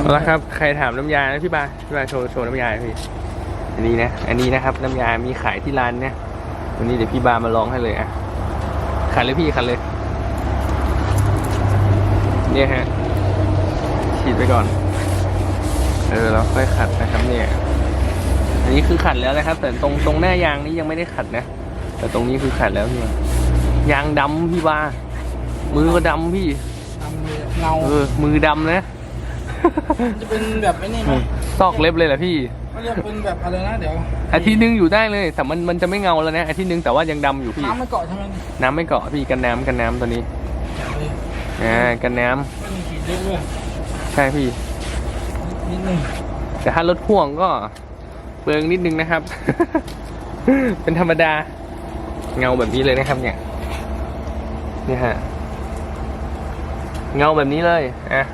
เอาละครับ ใครถามน้ำยานะพี่บาพี่บาโชว์โชว์น้ำยาหน่อยพี่ อันนี้นะ อันนี้นะครับ น้ำยามีขายที่ร้านเนี่ยวันนี้เดี๋ยวพี่บามาลองให้เลยอะขัดเลยพี่ขัดเลย เนี่ยฮะ ฉีดไปก่อน เออแล้วค่อยขัดนะครับเนี่ย อันนี้คือขัดแล้วนะครับ แต่ตรงตรงหน้ายางนี้ยังไม่ได้ขัดนะ แต่ตรงนี้คือขัดแล้วเนี่ยยางดำพี่บา มือก็ดำพี่ทำเลยเงาเออ มือดำนะ จะเป็นแบบไอ้นี่ไหมซอกเล็บเลยเหรอพี่เขาเรียกเป็นแบบอะไรนะเดี๋ยวอาทิตย์หนึงอยู่ได้เลยแต่มันมันจะไม่เงาแล้วนะอาทิตย์หนึงแต่ว่ายังดำอยู่พี่น้ำไม่เกาะใช่ไหมน้ำไม่เกาะพี่กันน้ำกันน้ำตัวนี้จับเลยอ่ากันน้ำไม่มีขีดเยอะด้วยใช่พี่นิดนึงแต่ถ้ารถพ่วงก็เปลืองนิดนึงนะครับ เป็นธรรมดาเงาแบบนี้เลยนะครับ เนี่ยเนี่ยฮะเงาแบบนี้เลยอะ